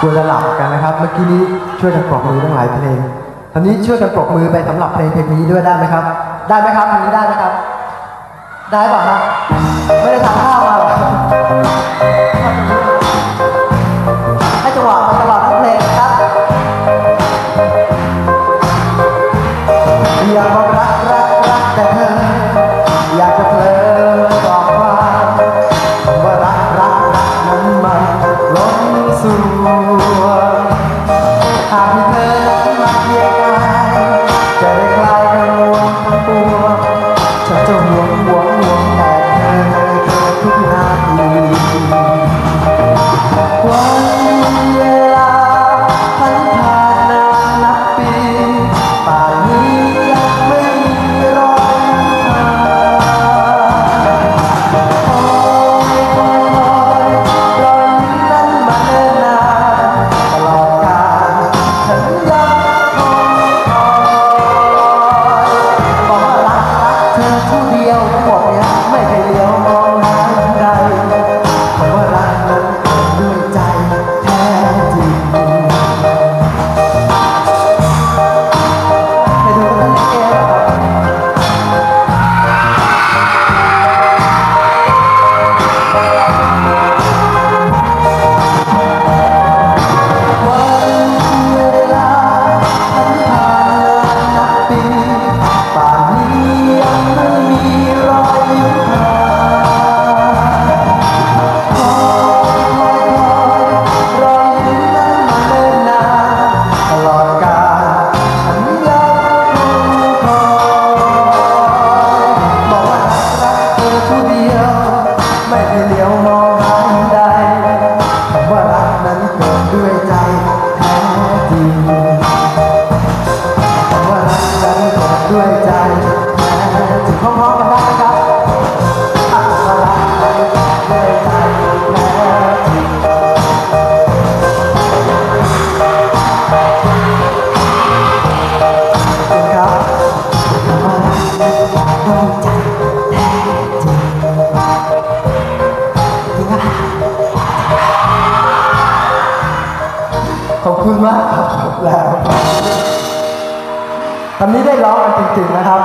ควรจะหลับกันนะครับ เมื่อกี้นี้ช่วยกันปลอกมือตั้งหลายเพลงทีนี้ช่วยกันปลอกมือไปสำหรับเพลงเพลงนี้ด้วยได้ไหมครับ ได้ไหมครับทางนี้ได้ไหมครับ ได้ป่ะฮะไม่ได้ทำข้าวมาหรอให้จังหวะมันตลอดทั้งเพลงครับเดียว ขอบคุณมากครับแล้ว ตอนนี้ได้ร้องกันจริงๆนะครับ